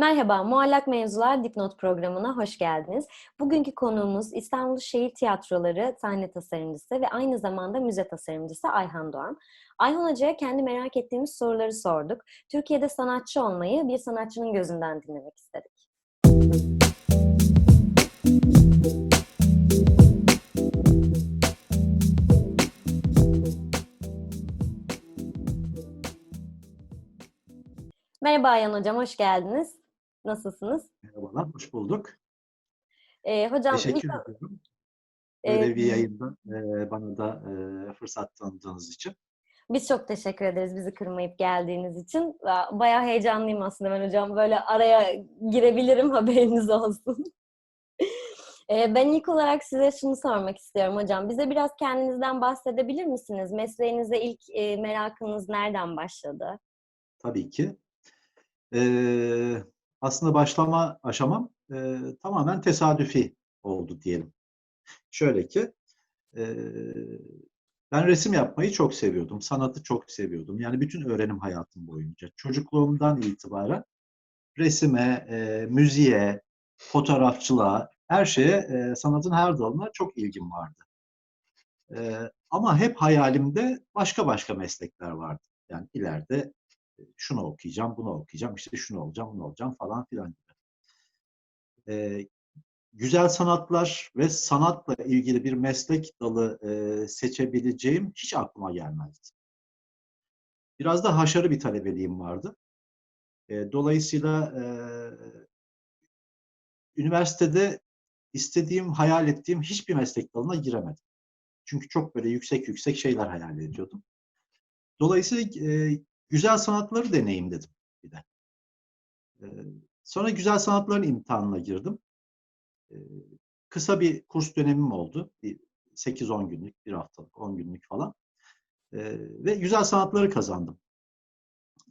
Merhaba, Muallak Mevzular Dipnot programına hoş geldiniz. Bugünkü konuğumuz İstanbul Şehir Tiyatroları sahne tasarımcısı ve aynı zamanda müze tasarımcısı Ayhan Doğan. Ayhan Hoca'ya kendi merak ettiğimiz soruları sorduk. Türkiye'de sanatçı olmayı bir sanatçının gözünden dinlemek istedik. Merhaba Ayhan Hocam, hoş geldiniz. Nasılsınız? Merhabalar, hoş bulduk. Ee, hocam Teşekkür ilk- ediyorum. Ee, Böyle bir yayında eee, bana da eee, fırsat tanıdığınız için. Biz çok teşekkür ederiz bizi kırmayıp geldiğiniz için. Ba- Bayağı heyecanlıyım aslında ben hocam. Böyle araya girebilirim haberiniz olsun. Ee, ben ilk olarak size şunu sormak istiyorum hocam. Bize biraz kendinizden bahsedebilir misiniz? Mesleğinize ilk e, merakınız nereden başladı? Tabii ki. Eee, aslında başlama aşamam eee, tamamen tesadüfi oldu diyelim. Şöyle ki, eee, ben resim yapmayı çok seviyordum, sanatı çok seviyordum. Yani bütün öğrenim hayatım boyunca, çocukluğumdan itibaren resime, eee, müziğe, fotoğrafçılığa, her şeye, eee, sanatın her dalına çok ilgim vardı. Eee, ama hep hayalimde başka başka meslekler vardı. Yani ileride e, şunu okuyacağım, bunu okuyacağım, işte şunu olacağım, bunu olacağım falan filan gibi. Eee, güzel sanatlar ve sanatla ilgili bir meslek dalı eee, seçebileceğim hiç aklıma gelmezdi. Biraz da haşarı bir talebeliğim vardı. Eee, dolayısıyla eee, üniversitede istediğim, hayal ettiğim hiçbir meslek dalına giremedim. Çünkü çok böyle yüksek yüksek şeyler hayal ediyordum. Dolayısıyla eee, güzel sanatları deneyeyim dedim bir de. Sonra güzel sanatların imtihanına girdim. Kısa bir kurs dönemim oldu. Bir 8-10 günlük, bir haftalık, 10 günlük falan. Ve güzel sanatları kazandım.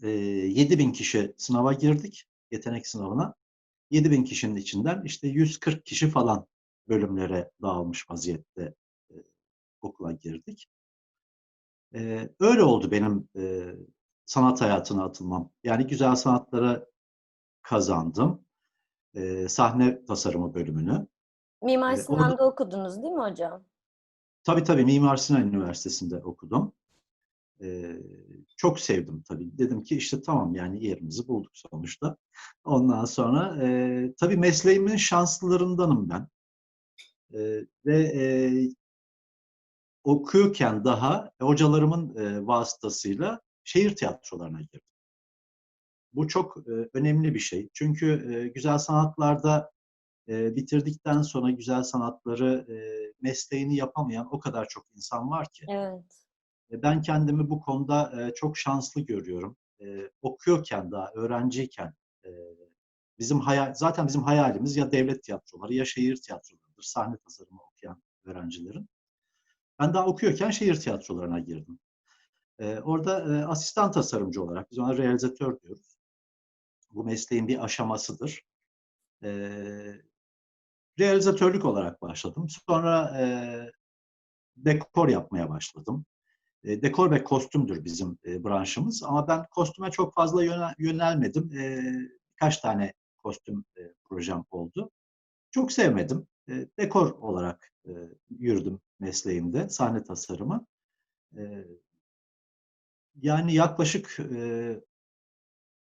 Eee 7000 kişi sınava girdik, yetenek sınavına. 7000 kişinin içinden işte 140 kişi falan bölümlere dağılmış vaziyette okula girdik. Eee, öyle oldu benim eee, sanat hayatına atılmam. Yani güzel sanatlara kazandım. Eee, sahne tasarımı bölümünü. Mimar Eee, orada Sinan'da okudunuz değil mi hocam? tabii tabii Mimar Sinan Üniversitesi'nde okudum. Eee, çok sevdim tabii. Dedim ki işte tamam yani yerimizi bulduk sonuçta. Ondan sonra eee, tabii mesleğimin şanslılarındanım ben. Eee, ve eee, okuyorken daha hocalarımın eee, vasıtasıyla şehir tiyatrolarına girdim. Bu çok eee, önemli bir şey. Çünkü eee, güzel sanatlarda eee, bitirdikten sonra güzel sanatları eee, mesleğini yapamayan o kadar çok insan var ki. Evet. E, Ben kendimi bu konuda eee, çok şanslı görüyorum. Eee, okuyorken daha öğrenciyken eee, bizim hayal zaten bizim hayalimiz ya devlet tiyatroları ya şehir tiyatrolarıdır. Sahne tasarımı okuyan öğrencilerin. Ben daha okuyorken şehir tiyatrolarına girdim. Eee, orada eee, asistan tasarımcı olarak biz ona realizatör diyoruz. Bu mesleğin bir aşamasıdır. Eee, realizatörlük olarak başladım. Sonra eee, dekor yapmaya başladım. E, dekor ve kostümdür bizim e, branşımız ama ben kostüme çok fazla yönel- yönelmedim. E, birkaç tane kostüm e, projem oldu. Çok sevmedim. E, dekor olarak e, yürüdüm mesleğimde, sahne tasarımı. E, yani yaklaşık e,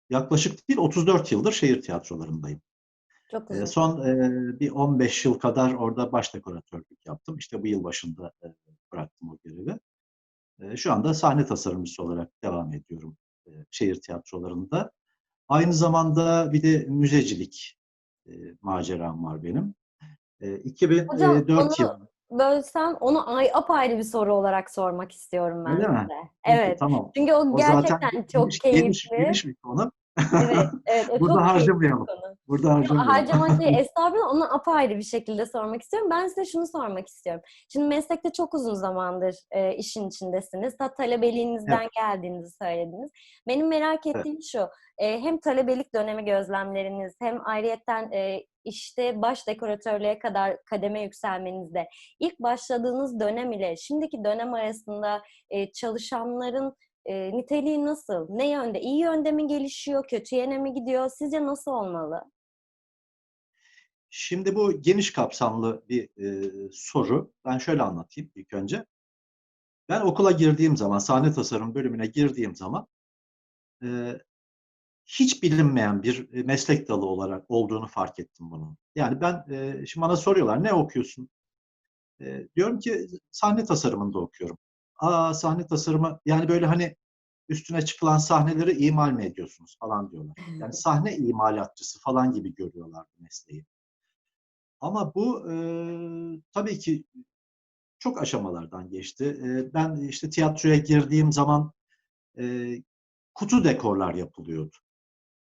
yaklaşık değil 34 yıldır şehir tiyatrolarındayım. Çok E, uzun. son e, bir 15 yıl kadar orada baş dekoratörlük yaptım. İşte bu yıl başında e, bıraktım o görevi. E, Şu anda sahne tasarımcısı olarak devam ediyorum e, şehir tiyatrolarında. Aynı zamanda bir de müzecilik e, maceram var benim. E, Hocam 2004 onu yılı. Bölsem onu ay apayrı bir soru olarak sormak istiyorum ben Öyle mi? size. Peki, Evet. tamam. Çünkü o O gerçekten çok geniş, keyifli. geniş bir konu. Evet, evet. Burada bir harcamayalım. konu. Burada Yok, harcamayalım. harcamak değil, estağfurullah. Onu apayrı bir şekilde sormak istiyorum. Ben size şunu sormak istiyorum. Şimdi meslekte çok uzun zamandır e, işin içindesiniz. Ta talebeliğinizden Evet. geldiğinizi söylediniz. Benim merak Evet. ettiğim şu. e, hem talebelik dönemi gözlemleriniz hem ayrıyetten e, işte baş dekoratörlüğe kadar kademe yükselmenizde ilk başladığınız dönem ile şimdiki dönem arasında e, çalışanların e, niteliği nasıl? Ne yönde? İyi yönde mi gelişiyor? Kötü yöne mi gidiyor? Sizce nasıl olmalı? Şimdi bu geniş kapsamlı bir e, soru. Ben şöyle anlatayım ilk önce. Ben okula girdiğim zaman, sahne tasarım bölümüne girdiğim zaman e, hiç bilinmeyen bir e, meslek dalı olarak olduğunu fark ettim bunun. Yani ben, e, şimdi bana soruyorlar ne okuyorsun? E, diyorum ki sahne tasarımında okuyorum. Aa sahne tasarımı, yani böyle hani üstüne çıkılan sahneleri imal mi ediyorsunuz falan diyorlar. Yani sahne imalatçısı falan gibi görüyorlar bu mesleği. Ama bu e, tabii ki çok aşamalardan geçti. E, ben işte tiyatroya girdiğim zaman e, kutu dekorlar yapılıyordu.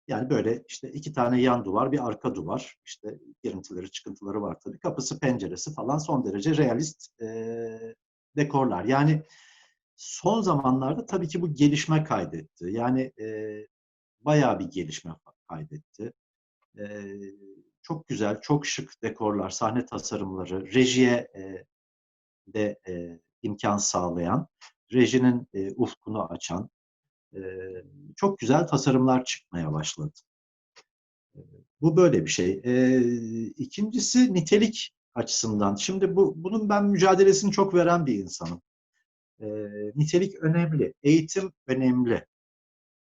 Yani böyle işte iki tane yan duvar, bir arka duvar. İşte girintileri, çıkıntıları var tabii. Kapısı, penceresi falan son derece realist e, dekorlar. Yani son zamanlarda tabii ki bu gelişme kaydetti. Yani e, bayağı bir gelişme kaydetti. E, çok güzel, çok şık dekorlar, sahne tasarımları, rejiye e, de e, imkan sağlayan, rejinin e, ufkunu açan e, çok güzel tasarımlar çıkmaya başladı. E, bu böyle bir şey. E, ikincisi nitelik açısından. Şimdi bu bunun ben mücadelesini çok veren bir insanım. E, nitelik önemli, eğitim önemli.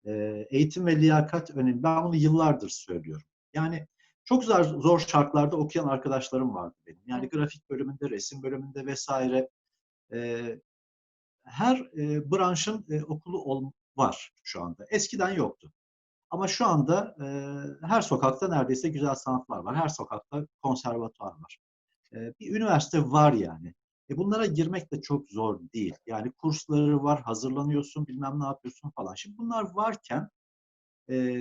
E, eğitim ve liyakat önemli. Ben bunu yıllardır söylüyorum. Yani çok zor, zor şartlarda okuyan arkadaşlarım vardı benim. Yani grafik bölümünde, resim bölümünde vesaire. E, her e, branşın e, okulu ol, var şu anda. Eskiden yoktu. Ama şu anda e, her sokakta neredeyse güzel sanatlar var. Her sokakta konservatuar var. E, bir üniversite var yani. E bunlara girmek de çok zor değil. Yani kursları var, hazırlanıyorsun, bilmem ne yapıyorsun falan. Şimdi bunlar varken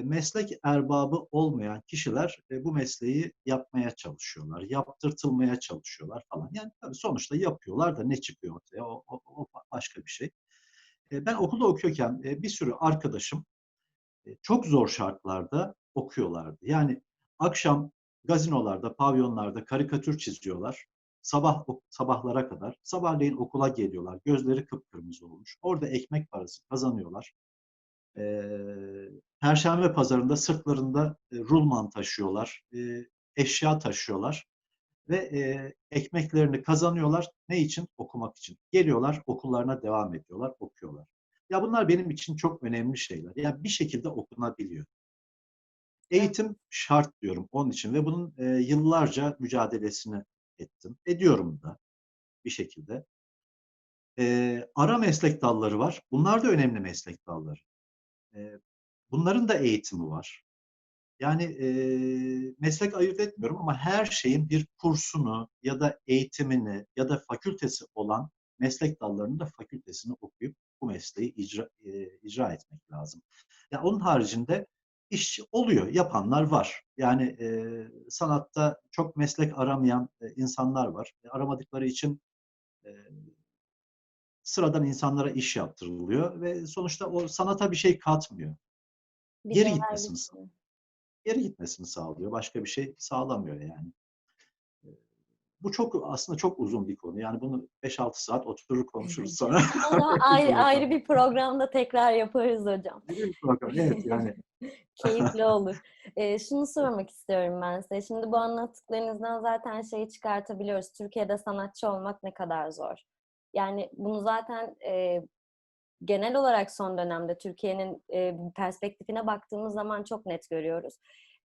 meslek erbabı olmayan kişiler bu mesleği yapmaya çalışıyorlar, yaptırtılmaya çalışıyorlar falan. Yani tabii sonuçta yapıyorlar da ne çıkıyor ortaya o, o, o başka bir şey. Ben okulda okuyorken bir sürü arkadaşım çok zor şartlarda okuyorlardı. Yani akşam gazinolarda, pavyonlarda karikatür çiziyorlar. Sabah sabahlara kadar. Sabahleyin okula geliyorlar. Gözleri kıpkırmızı olmuş. Orada ekmek parası kazanıyorlar. Perşembe pazarında sırtlarında rulman taşıyorlar, eşya taşıyorlar ve ekmeklerini kazanıyorlar. Ne için? Okumak için. Geliyorlar, okullarına devam ediyorlar, okuyorlar. Ya bunlar benim için çok önemli şeyler. Yani bir şekilde okunabiliyor. Eğitim şart diyorum onun için ve bunun yıllarca mücadelesini ettim. Ediyorum da bir şekilde. ara meslek dalları var. Bunlar da önemli meslek dalları. Bunların da eğitimi var. Yani e, meslek ayırt etmiyorum ama her şeyin bir kursunu ya da eğitimini ya da fakültesi olan meslek dallarının da fakültesini okuyup bu mesleği icra, e, icra etmek lazım. Ya onun haricinde iş oluyor, yapanlar var. Yani e, sanatta çok meslek aramayan e, insanlar var. E, aramadıkları için e, sıradan insanlara iş yaptırılıyor ve sonuçta o sanata bir şey katmıyor. Bir Geri gitmesini bitmiyor. Geri gitmesini sağlıyor. Başka bir şey sağlamıyor yani. Bu çok aslında çok uzun bir konu. Yani bunu 5-6 saat oturur konuşuruz sonra. Ama ayrı, ayrı bir programda tekrar yaparız hocam. Ayrı bir program. Evet yani. Keyifli olur. Ee, şunu sormak istiyorum ben size. Şimdi bu anlattıklarınızdan zaten şeyi çıkartabiliyoruz. Türkiye'de sanatçı olmak ne kadar zor. Yani bunu zaten e, genel olarak son dönemde Türkiye'nin e, perspektifine baktığımız zaman çok net görüyoruz.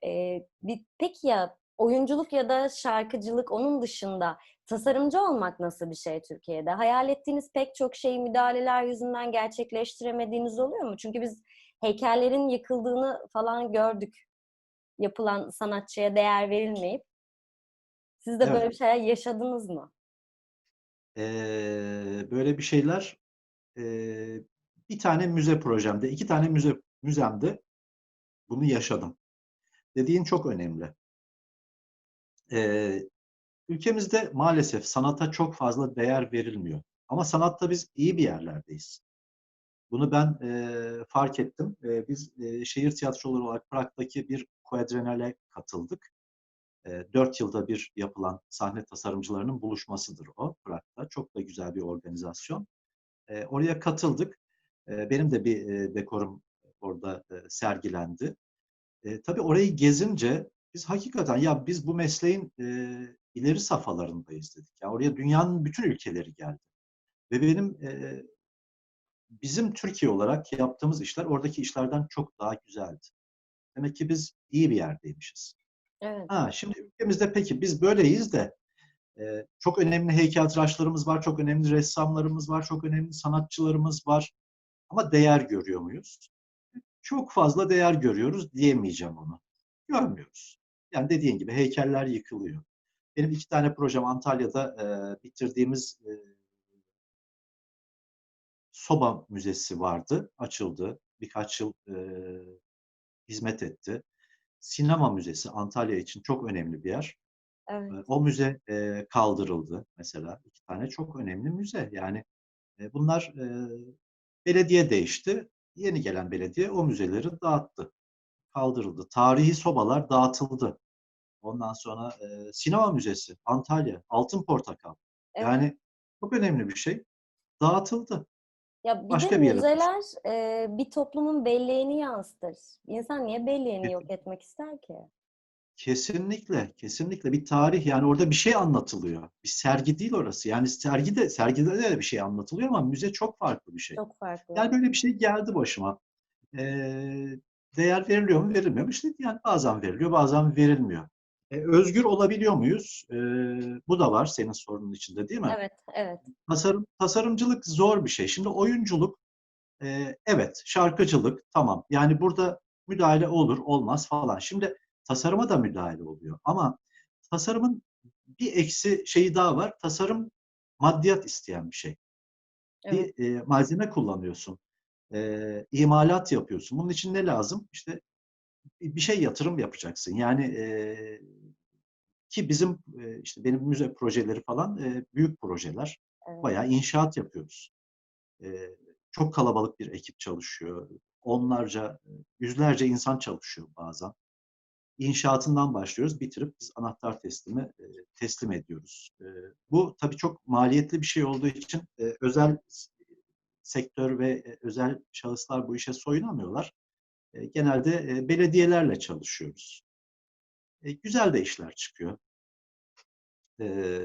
E, bir, peki ya oyunculuk ya da şarkıcılık onun dışında tasarımcı olmak nasıl bir şey Türkiye'de? Hayal ettiğiniz pek çok şeyi müdahaleler yüzünden gerçekleştiremediğiniz oluyor mu? Çünkü biz heykellerin yıkıldığını falan gördük. Yapılan sanatçıya değer verilmeyip. Siz de Evet. böyle bir şeyler yaşadınız mı? Ee, böyle bir şeyler e, bir tane müze projemde, iki tane müze müzemde bunu yaşadım. Dediğin çok önemli. Ee, ülkemizde maalesef sanata çok fazla değer verilmiyor. Ama sanatta biz iyi bir yerlerdeyiz. Bunu ben e, fark ettim. E, biz e, şehir tiyatroları olarak Prag'daki bir Quadrenale katıldık. Dört yılda bir yapılan sahne tasarımcılarının buluşmasıdır o Prag'da. Çok da güzel bir organizasyon. Oraya katıldık. Benim de bir dekorum orada sergilendi. Tabii orayı gezince biz hakikaten ya biz bu mesleğin ileri safhalarındayız dedik. Ya oraya dünyanın bütün ülkeleri geldi. Ve benim bizim Türkiye olarak yaptığımız işler oradaki işlerden çok daha güzeldi. Demek ki biz iyi bir yerdeymişiz. Evet. Ha, şimdi ülkemizde peki biz böyleyiz de e, çok önemli heykeltıraşlarımız var, çok önemli ressamlarımız var, çok önemli sanatçılarımız var. Ama değer görüyor muyuz? Çok fazla değer görüyoruz diyemeyeceğim onu. Görmüyoruz. Yani dediğin gibi heykeller yıkılıyor. Benim iki tane projem Antalya'da e, bitirdiğimiz e, Soba Müzesi vardı, açıldı. Birkaç yıl e, hizmet etti. Sinema Müzesi Antalya için çok önemli bir yer. Evet. O müze kaldırıldı mesela. İki tane çok önemli müze. Yani bunlar belediye değişti. Yeni gelen belediye o müzeleri dağıttı. Kaldırıldı. Tarihi sobalar dağıtıldı. Ondan sonra e, Sinema Müzesi Antalya, Altın Portakal. Evet. Yani çok önemli bir şey. Dağıtıldı. Ya bir başka de bir yere müzeler e, bir toplumun belleğini yansıtır. İnsan niye belleğini yok etmek ister ki? Kesinlikle, kesinlikle bir tarih yani orada bir şey anlatılıyor. Bir sergi değil orası. Yani sergide sergide de bir şey anlatılıyor ama müze çok farklı bir şey. Çok farklı. Yani böyle bir şey geldi başıma. Ee, değer veriliyor mu, verilmiyor mu? İşte yani bazen veriliyor, bazen verilmiyor. Ee, özgür olabiliyor muyuz? Ee, bu da var senin sorunun içinde değil mi? Evet, evet. Tasarım, tasarımcılık zor bir şey. Şimdi oyunculuk, e, evet, şarkıcılık, tamam. Yani burada müdahale olur, olmaz falan. Şimdi tasarıma da müdahale oluyor. Ama tasarımın bir eksi şeyi daha var. Tasarım maddiyat isteyen bir şey. Evet. Bir e, malzeme kullanıyorsun. E, imalat yapıyorsun. Bunun için ne lazım? İşte bir şey yatırım yapacaksın. Yani e, ki bizim e, işte benim müze projeleri falan e, büyük projeler. evet. Bayağı inşaat yapıyoruz. E, çok kalabalık bir ekip çalışıyor. Onlarca, yüzlerce insan çalışıyor bazen. İnşaatından başlıyoruz, bitirip biz anahtar teslimi e, teslim ediyoruz. E, bu tabii çok maliyetli bir şey olduğu için e, özel sektör ve özel şahıslar bu işe soyunamıyorlar. E, genelde e, belediyelerle çalışıyoruz. E, güzel de işler çıkıyor. E,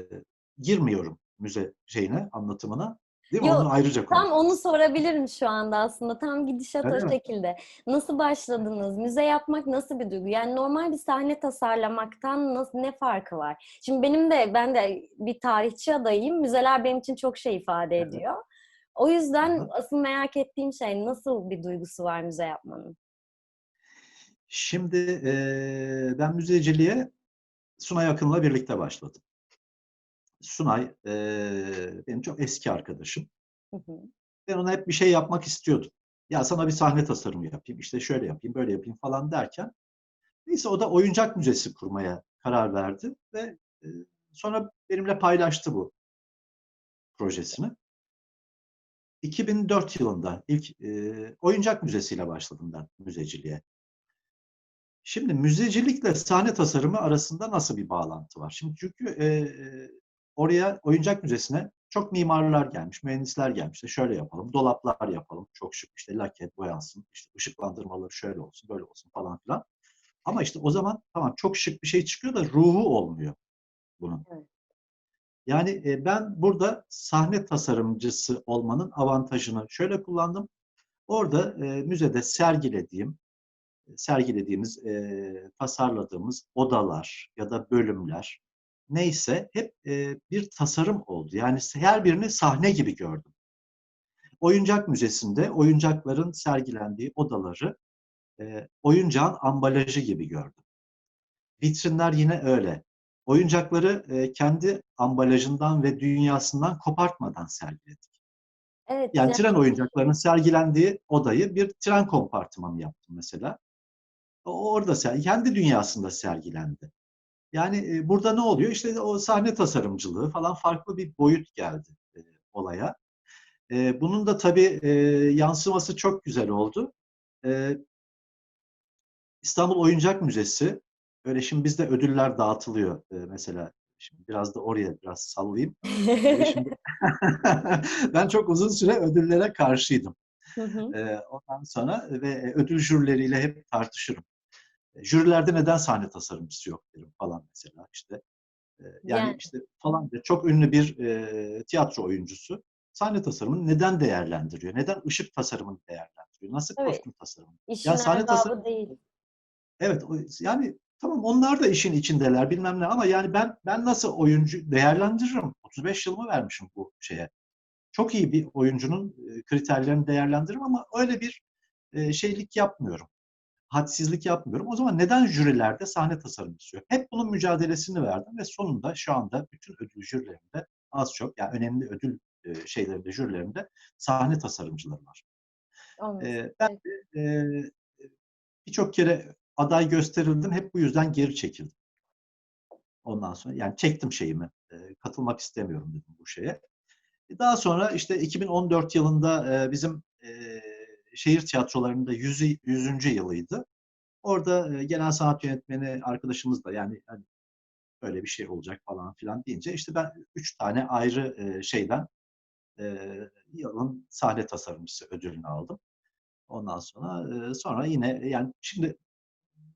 girmiyorum müze şeyine, anlatımına. Değil mi? Yok, Onu ayrıca Tam konuşalım. onu sorabilirim şu anda aslında. Tam gidişat Öyle o mi? şekilde. Nasıl başladınız? Müze yapmak nasıl bir duygu? Yani normal bir sahne tasarlamaktan nasıl, ne farkı var? Şimdi benim de ben de bir tarihçi adayım. Müzeler benim için çok şey ifade Evet. ediyor. O yüzden Aha. asıl merak ettiğim şey nasıl bir duygusu var müze yapmanın? Şimdi eee, ben müzeciliğe Sunay Akın'la birlikte başladım. Sunay eee, benim çok eski arkadaşım. Hı hı. Ben ona hep bir şey yapmak istiyordum. Ya sana bir sahne tasarımı yapayım, işte şöyle yapayım, böyle yapayım falan derken. Neyse o da oyuncak müzesi kurmaya karar verdi ve e, sonra benimle paylaştı bu projesini. 2004 yılında ilk e, oyuncak müzesiyle başladım ben müzeciliğe. Şimdi müzecilikle sahne tasarımı arasında nasıl bir bağlantı var? Şimdi çünkü e, e, oraya oyuncak müzesine çok mimarlar gelmiş, mühendisler gelmiş. İşte şöyle yapalım, dolaplar yapalım, çok şık işte laket boyansın, işte ışıklandırmaları şöyle olsun, böyle olsun falan filan. Ama işte o zaman tamam çok şık bir şey çıkıyor da ruhu olmuyor bunun. Evet. Yani e, ben burada sahne tasarımcısı olmanın avantajını şöyle kullandım. Orada e, müzede sergilediğim, sergilediğimiz, e, tasarladığımız odalar ya da bölümler neyse hep e, bir tasarım oldu. Yani her birini sahne gibi gördüm. Oyuncak müzesinde oyuncakların sergilendiği odaları e, oyuncağın ambalajı gibi gördüm. Vitrinler yine öyle. Oyuncakları e, kendi ambalajından ve dünyasından kopartmadan sergiledik. Evet, Yani tren oyuncaklarının sergilendiği odayı bir tren kompartımanı yaptım mesela. Orada ser- kendi dünyasında sergilendi. Yani e, burada ne oluyor? İşte o sahne tasarımcılığı falan farklı bir boyut geldi e, olaya. E, bunun da tabii e, yansıması çok güzel oldu. E, İstanbul Oyuncak Müzesi, öyle şimdi bizde ödüller dağıtılıyor e, mesela. Şimdi biraz da oraya biraz sallayayım. Şimdi ben çok uzun süre ödüllere karşıydım. Hı hı. Ondan sonra ve ödül jürileriyle hep tartışırım. Jürilerde neden sahne tasarımcısı yok derim falan mesela işte. E, Yani Yani işte falan diye çok ünlü bir e, tiyatro oyuncusu sahne tasarımını neden değerlendiriyor? Neden ışık tasarımını değerlendiriyor? Nasıl tabii kostüm tasarımını? işin Ya sahne tasarımı değil. Evet, o- yani tamam onlar da işin içindeler bilmem ne ama yani ben ben nasıl oyuncu değerlendiririm? 35 yılımı vermişim bu şeye. Çok iyi bir oyuncunun kriterlerini değerlendiririm ama öyle bir şeylik yapmıyorum. Hadsizlik yapmıyorum. O zaman neden jürilerde sahne tasarımcısı yok? Hep bunun mücadelesini verdim ve sonunda şu anda bütün ödül jürilerinde az çok yani önemli ödül e, şeylerinde jürilerinde sahne tasarımcıları var. Olması E, ben de e, birçok kere aday gösterildim. Hep bu yüzden geri çekildim. Ondan sonra yani çektim şeyimi. e, katılmak istemiyorum dedim bu şeye. Daha sonra işte 2014 yılında bizim e, şehir tiyatrolarında 100. 100. yılıydı. Orada e, genel sanat yönetmeni arkadaşımız da yani hani böyle bir şey olacak falan filan deyince işte ben üç tane ayrı e, şeyden e, yılın sahne tasarımcısı ödülünü aldım. Ondan sonra e, sonra yine yani şimdi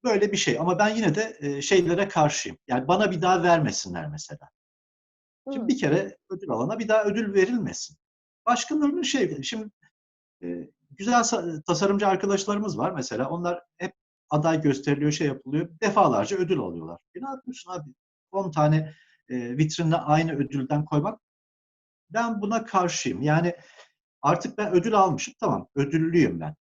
böyle bir şey ama ben yine de e, şeylere karşıyım. Yani bana bir daha vermesinler mesela. Şimdi Hı. bir kere ödül alana bir daha ödül verilmesin. Başkalarının şey şimdi e, güzel sa- tasarımcı arkadaşlarımız var mesela. Onlar hep aday gösteriliyor, şey yapılıyor. Defalarca ödül alıyorlar. E ne yapıyorsun abi? 10 tane e, vitrinle aynı ödülden koymak. Ben buna karşıyım. Yani artık ben ödül almışım. Tamam, ödüllüyüm ben.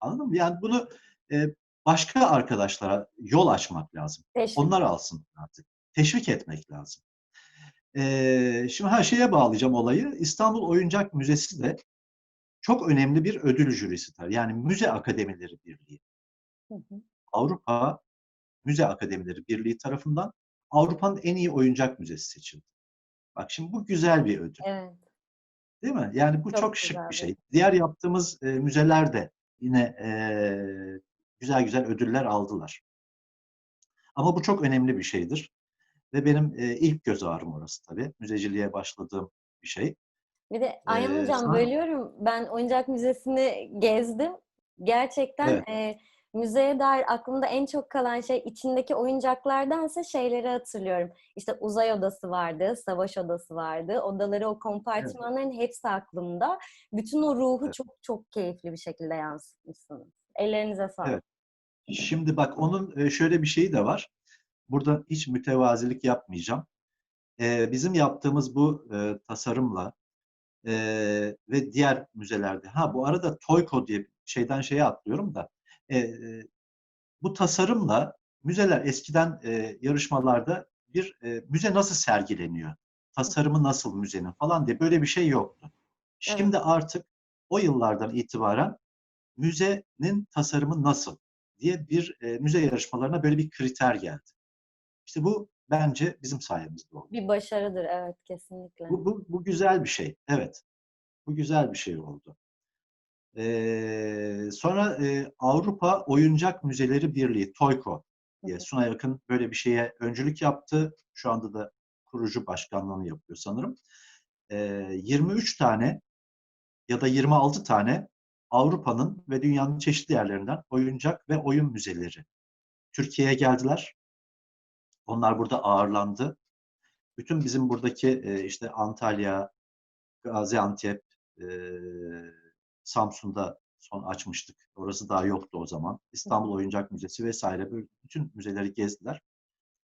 Anladın mı? Yani bunu e, başka arkadaşlara yol açmak lazım. Teşvik. Onlar alsın artık. Teşvik etmek lazım. E, şimdi her şeye bağlayacağım olayı. İstanbul Oyuncak Müzesi de çok önemli bir ödül jürisidir. Yani Müze Akademileri Birliği. Hı hı. Avrupa Müze Akademileri Birliği tarafından Avrupa'nın en iyi oyuncak müzesi seçildi. Bak şimdi bu güzel bir ödül. Evet. Değil mi? Yani bu Çok çok, şık bir şey. Diğer yaptığımız e, müzeler de yine e, güzel güzel ödüller aldılar. Ama bu çok önemli bir şeydir. Ve benim e, ilk göz ağrım orası tabii. Müzeciliğe başladığım bir şey. Bir de Ayhan Ee, Hocam sana- bölüyorum. Ben oyuncak müzesini gezdim. Gerçekten Evet. e, müzeye dair aklımda en çok kalan şey içindeki oyuncaklardansa şeyleri hatırlıyorum. İşte uzay odası vardı, savaş odası vardı. Odaları, o kompartımanların hepsi aklımda. Bütün o ruhu Evet. çok çok keyifli bir şekilde yansıtmışsınız. Ellerinize sağlık. Evet. Şimdi bak onun şöyle bir şeyi de var. Burada hiç mütevazilik yapmayacağım. E, bizim yaptığımız bu e, tasarımla e, ve diğer müzelerde, ha bu arada Toyko diye şeyden şeye atlıyorum da, e, e, bu tasarımla müzeler eskiden e, yarışmalarda bir e, müze nasıl sergileniyor, tasarımı nasıl müzenin falan diye böyle bir şey yoktu. Şimdi artık o yıllardan itibaren müzenin tasarımı nasıl diye bir e, müze yarışmalarına böyle bir kriter geldi. İşte bu bence bizim sayemizde oldu. Bir başarıdır evet kesinlikle. Bu, bu, bu güzel bir şey. Evet. Bu güzel bir şey oldu. Ee, sonra e, Avrupa Oyuncak Müzeleri Birliği, TOYKO diye Hı hı. Suna Yakın böyle bir şeye öncülük yaptı. Şu anda da kurucu başkanlığını yapıyor sanırım. Ee, 23 tane ya da 26 tane Avrupa'nın ve dünyanın çeşitli yerlerinden oyuncak ve oyun müzeleri Türkiye'ye geldiler. Onlar burada ağırlandı. Bütün bizim buradaki e, işte Antalya, Gaziantep, e, Samsun'da son açmıştık. Orası daha yoktu o zaman. İstanbul Oyuncak Müzesi vesaire böyle bütün müzeleri gezdiler.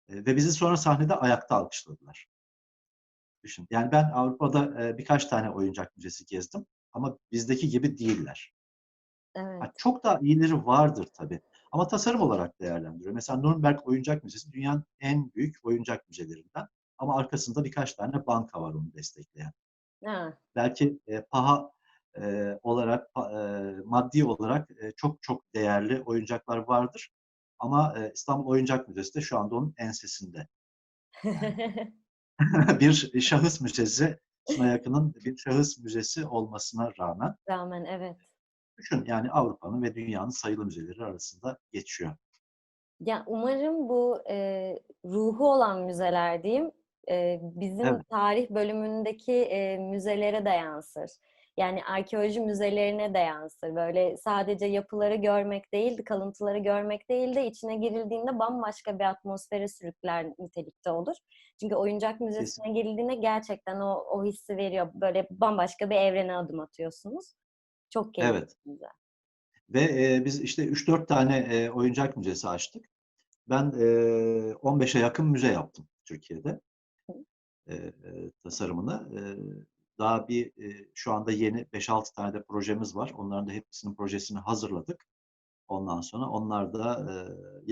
E, ve bizi sonra sahnede ayakta alkışladılar. Düşün. Yani ben Avrupa'da e, birkaç tane oyuncak müzesi gezdim ama bizdeki gibi değiller. Evet. Ha, çok daha iyileri vardır tabii. Ama tasarım olarak değerlendiriyor. Mesela Nürnberg Oyuncak Müzesi dünyanın en büyük oyuncak müzelerinden. Ama arkasında birkaç tane banka var onu destekleyen. Ha, Belki e, paha e, olarak, pa- e, maddi olarak e, çok çok değerli oyuncaklar vardır. Ama e, İstanbul Oyuncak Müzesi de şu anda onun ensesinde. bir şahıs müzesi, Suna Yakın'ın bir şahıs müzesi olmasına rağmen Rağmen evet. Düşün yani Avrupa'nın ve dünyanın sayılı müzeleri arasında geçiyor. Ya umarım bu e, ruhu olan müzeler diyeyim e, bizim Evet. tarih bölümündeki e, müzelere de yansır. Yani arkeoloji müzelerine de yansır. Böyle sadece yapıları görmek değil, kalıntıları görmek değil de içine girildiğinde bambaşka bir atmosfere sürükler nitelikte olur. Çünkü oyuncak müzesine girildiğinde gerçekten o, o hissi veriyor. Böyle bambaşka bir evrene adım atıyorsunuz. Çok keyifli. Evet. Ve e, biz işte 3-4 tane e, oyuncak müzesi açtık. Ben e, 15'e yakın müze yaptım Türkiye'de e, e, tasarımını. E, daha bir e, şu anda yeni 5-6 tane de projemiz var. Onların da hepsinin projesini hazırladık. Ondan sonra onlar da e,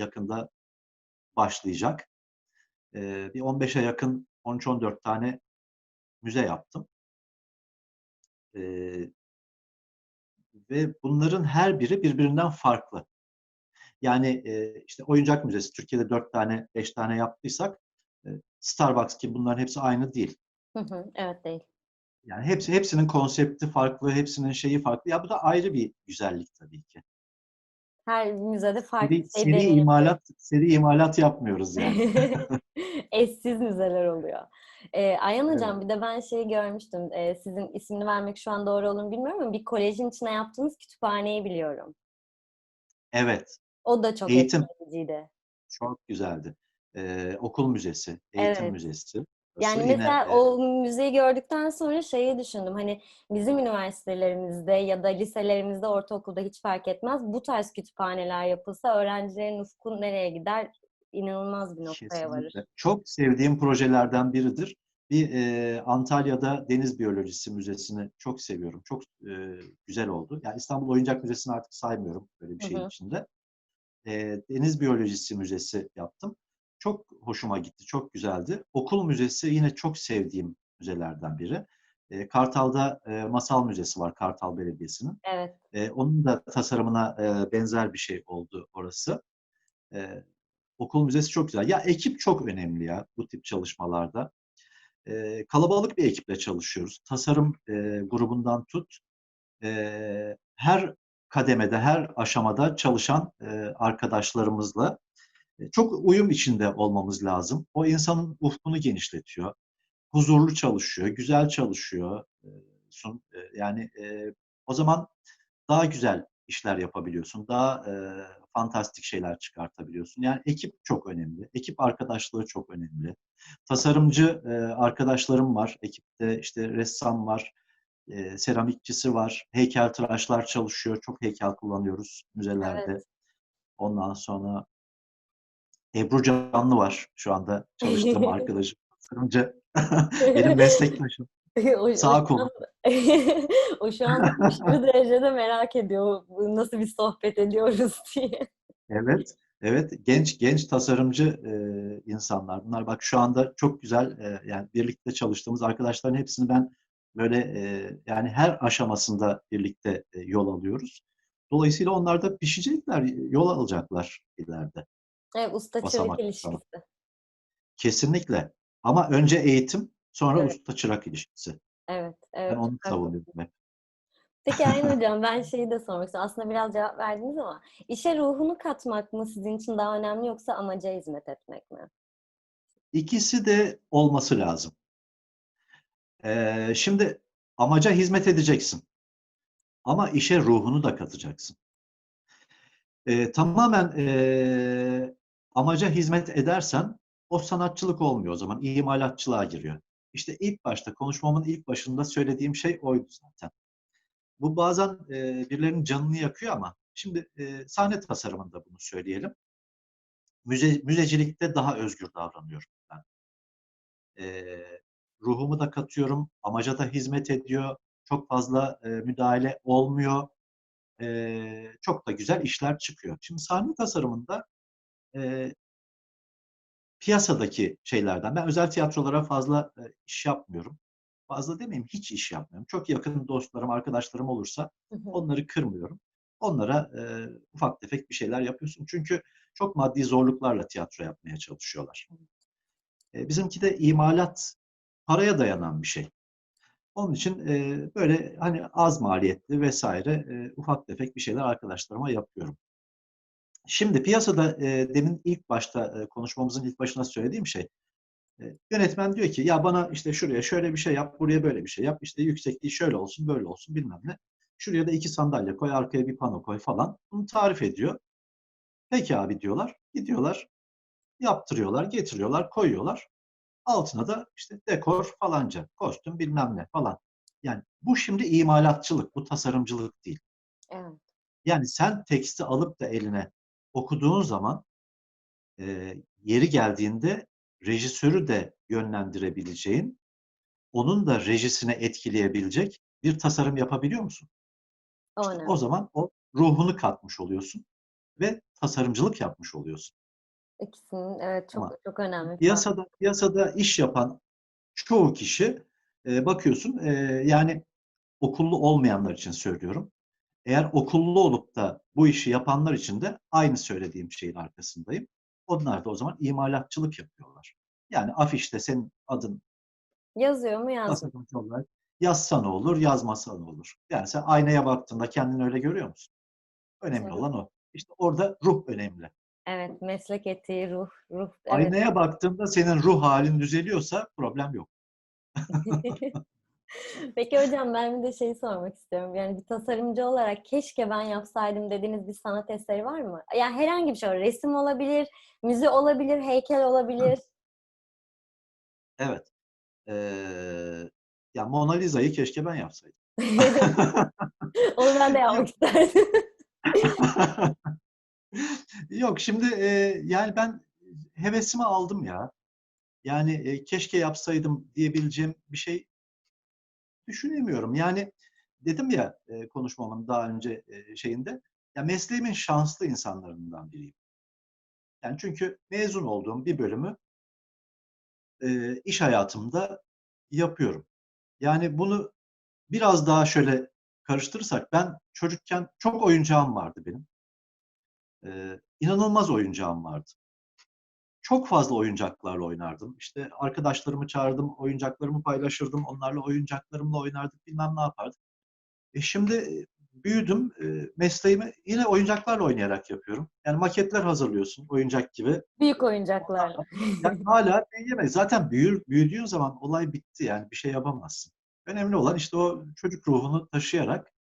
yakında başlayacak. E, bir 15'e yakın 13-14 tane müze yaptım. E, ve bunların her biri birbirinden farklı. Yani e, işte oyuncak müzesi Türkiye'de 4 tane, 5 tane yaptıysak e, Starbucks ki bunların hepsi aynı değil. Hı hı, evet değil. Yani hepsi hepsinin konsepti farklı, hepsinin şeyi farklı. Ya bu da ayrı bir güzellik tabii ki. Her müzede farklı Seri, şey seri imalat seri imalat yapmıyoruz yani. Eşsiz müzeler oluyor. Ee, Ayhan Evet. Hocam bir de ben şeyi görmüştüm. Ee, sizin ismini vermek şu an doğru olur mu bilmiyorum ama bir kolejin içine yaptığınız kütüphaneyi biliyorum. Evet, O da çok Eğitim. etkileyiciydi. çok güzeldi. Ee, okul müzesi, eğitim Evet. müzesi. Yani Burası mesela yine, o müzeyi gördükten sonra şeyi düşündüm. Hani bizim üniversitelerimizde ya da liselerimizde, ortaokulda hiç fark etmez. Bu tarz kütüphaneler yapılsa öğrencilerin ufku nereye gider? İnanılmaz bir noktaya varır. Kesinlikle. Çok sevdiğim projelerden biridir. Bir e, Antalya'da Deniz Biyolojisi Müzesi'ni çok seviyorum. Çok e, güzel oldu. Yani İstanbul Oyuncak Müzesi'ni artık saymıyorum böyle bir şeyin içinde. E, Deniz Biyolojisi Müzesi yaptım. Çok hoşuma gitti, çok güzeldi. Okul Müzesi yine çok sevdiğim müzelerden biri. E, Kartal'da e, Masal Müzesi var, Kartal Belediyesi'nin. Evet. E, onun da tasarımına e, benzer bir şey oldu orası. E, okul müzesi çok güzel. Ya ekip çok önemli ya bu tip çalışmalarda. E, kalabalık bir ekiple çalışıyoruz. Tasarım e, grubundan tut, e, her kademede, her aşamada çalışan e, arkadaşlarımızla e, çok uyum içinde olmamız lazım. O insanın ufkunu genişletiyor. Huzurlu çalışıyor, güzel çalışıyor. E, sun- e, yani e, o zaman daha güzel işler yapabiliyorsun. Daha e, fantastik şeyler çıkartabiliyorsun. Yani ekip çok önemli. Ekip arkadaşlığı çok önemli. Tasarımcı e, arkadaşlarım var. Ekipte işte ressam var, e, seramikçisi var, heykeltıraşlar çalışıyor. Çok heykel kullanıyoruz müzelerde. Evet. Ondan sonra Ebru Canlı var şu anda çalıştığım arkadaşım. Tasarımcı. Benim meslektaşım. o, Sağ an, o şu an aşırı derecede merak ediyor. Nasıl bir sohbet ediyoruz diye. Evet, evet. Genç genç tasarımcı e, insanlar. Bunlar bak şu anda çok güzel e, yani birlikte çalıştığımız arkadaşların hepsini ben böyle e, yani her aşamasında birlikte e, yol alıyoruz. Dolayısıyla onlar da pişecekler, yol alacaklar ileride. Evet, usta çırak Basamak ilişkisi. Kesinlikle. Ama önce eğitim, sonra Evet. usta çırak ilişkisi. Evet, Ben evet. onu haklısın. savunuyorum hep. Peki Ayhan Hocam ben şeyi de sormak istiyorum. Aslında biraz cevap verdiniz ama işe ruhunu katmak mı sizin için daha önemli yoksa amaca hizmet etmek mi? İkisi de olması lazım. Ee, şimdi amaca hizmet edeceksin. Ama işe ruhunu da katacaksın. Ee, tamamen ee, amaca hizmet edersen o sanatçılık olmuyor o zaman. imalatçılığa giriyor. İşte ilk başta konuşmamın ilk başında söylediğim şey oydu zaten. Bu bazen ee, birilerinin canını yakıyor ama şimdi ee, sahne tasarımında bunu söyleyelim. Müze, müzecilikte daha özgür davranıyorum ben. Ee, ruhumu da katıyorum, amaca da hizmet ediyor. Çok fazla e, müdahale olmuyor. E, çok da güzel işler çıkıyor. Şimdi sahne tasarımında e, piyasadaki şeylerden, ben özel tiyatrolara fazla e, iş yapmıyorum. Fazla demeyeyim, hiç iş yapmıyorum. Çok yakın dostlarım, arkadaşlarım olursa Hı hı. onları kırmıyorum. Onlara e, ufak tefek bir şeyler yapıyorsun. Çünkü çok maddi zorluklarla tiyatro yapmaya çalışıyorlar. E, bizimki de imalat, paraya dayanan bir şey. Onun için e, böyle hani az maliyetli vesaire e, ufak tefek bir şeyler arkadaşlarıma yapıyorum. Şimdi piyasada e, demin ilk başta e, konuşmamızın ilk başına söylediğim şey E, Yönetmen diyor ki ya bana işte şuraya şöyle bir şey yap, buraya böyle bir şey yap, işte yüksekliği şöyle olsun, böyle olsun bilmem ne. Şuraya da iki sandalye koy, arkaya bir pano koy falan. Bunu tarif ediyor. Peki abi diyorlar. Gidiyorlar, yaptırıyorlar, getiriyorlar, koyuyorlar. Altına da işte dekor falanca, kostüm bilmem ne falan. Yani bu şimdi imalatçılık, bu tasarımcılık değil. Evet. Yani sen teksti alıp da eline okuduğun zaman e, yeri geldiğinde rejisörü de yönlendirebileceğin, onun da rejisine etkileyebilecek bir tasarım yapabiliyor musun? İşte o zaman o ruhunu katmış oluyorsun ve tasarımcılık yapmış oluyorsun. İkisinin evet çok Ama çok önemli. Piyasada piyasada iş yapan çoğu kişi e, bakıyorsun e, yani okullu olmayanlar için söylüyorum. Eğer okullu olup da bu işi yapanlar için de aynı söylediğim şeyin arkasındayım. Onlar da o zaman imalatçılık yapıyorlar. Yani afişte senin adın Yazıyor mu yazmıyor? olarak yazsa ne olur, yazmasa ne olur? Yani sen aynaya baktığında kendini öyle görüyor musun? Önemli Evet. olan o. İşte orada ruh önemli. Evet, meslek etiği, ruh, ruh. Evet. Aynaya baktığında senin ruh halin düzeliyorsa problem yok. Peki hocam ben bir de şey sormak istiyorum. Yani bir tasarımcı olarak keşke ben yapsaydım dediğiniz bir sanat eseri var mı? Yani herhangi bir şey olur. Resim olabilir, müze olabilir, heykel olabilir. Evet. Ee, ya Mona Lisa'yı keşke ben yapsaydım. Onu ben de yapmak isterdim. Yok şimdi e, yani ben hevesimi aldım ya. Yani e, keşke yapsaydım diyebileceğim bir şey düşünemiyorum. Yani dedim ya e, konuşmamın daha önce e, şeyinde ya mesleğimin şanslı insanlarından biriyim. Yani çünkü mezun olduğum bir bölümü e, iş hayatımda yapıyorum. Yani bunu biraz daha şöyle karıştırırsak ben çocukken çok oyuncağım vardı benim. Ee, inanılmaz oyuncağım vardı. Çok fazla oyuncaklarla oynardım. İşte arkadaşlarımı çağırdım, oyuncaklarımı paylaşırdım, onlarla oyuncaklarımla oynardık, bilmem ne yapardık. E şimdi e, büyüdüm, e, mesleğimi yine oyuncaklarla oynayarak yapıyorum. Yani maketler hazırlıyorsun oyuncak gibi. Büyük oyuncaklarla. Yani hala büyüyemeyiz. Zaten büyür, büyüdüğün zaman olay bitti yani bir şey yapamazsın. Önemli olan işte o çocuk ruhunu taşıyarak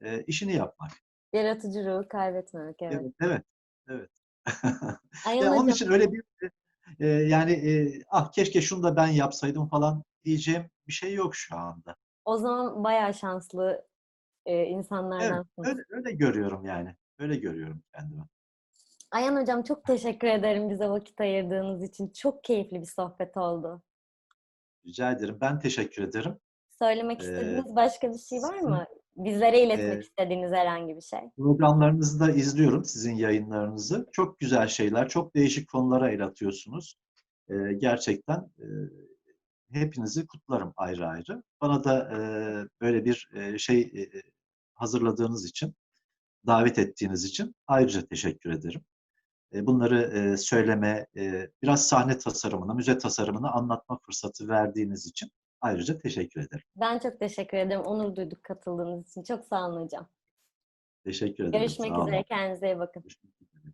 e, işini yapmak. Yaratıcı ruhu kaybetmemek evet. Evet, evet, evet. Ayhan Ya onun için öyle bir e, yani e, ah keşke şunu da ben yapsaydım falan diyeceğim bir şey yok şu anda. o zaman bayağı şanslı e, Evet, insanlardansınız. öyle, öyle görüyorum yani. Öyle görüyorum kendimi. Ayhan hocam çok teşekkür ederim bize vakit ayırdığınız için. Çok keyifli bir sohbet oldu. Rica ederim. Ben teşekkür ederim. Söylemek Ee, istediğiniz başka bir şey var mı? Bizlere iletmek Ee, istediğiniz herhangi bir şey. Programlarınızı da izliyorum, sizin yayınlarınızı. Çok güzel şeyler, çok değişik konulara el atıyorsunuz. E, gerçekten e, hepinizi kutlarım ayrı ayrı. Bana da e, böyle bir e, şey e, hazırladığınız için, davet ettiğiniz için ayrıca teşekkür ederim. E, bunları e, söyleme, e, biraz sahne tasarımını, müze tasarımını anlatma fırsatı verdiğiniz için Ayrıca teşekkür ederim. Ben çok teşekkür ederim. Onur duyduk katıldığınız için. Çok sağ olun hocam. Teşekkür ederim. Görüşmek sağ üzere. Olun. Kendinize iyi bakın. Görüşmek üzere.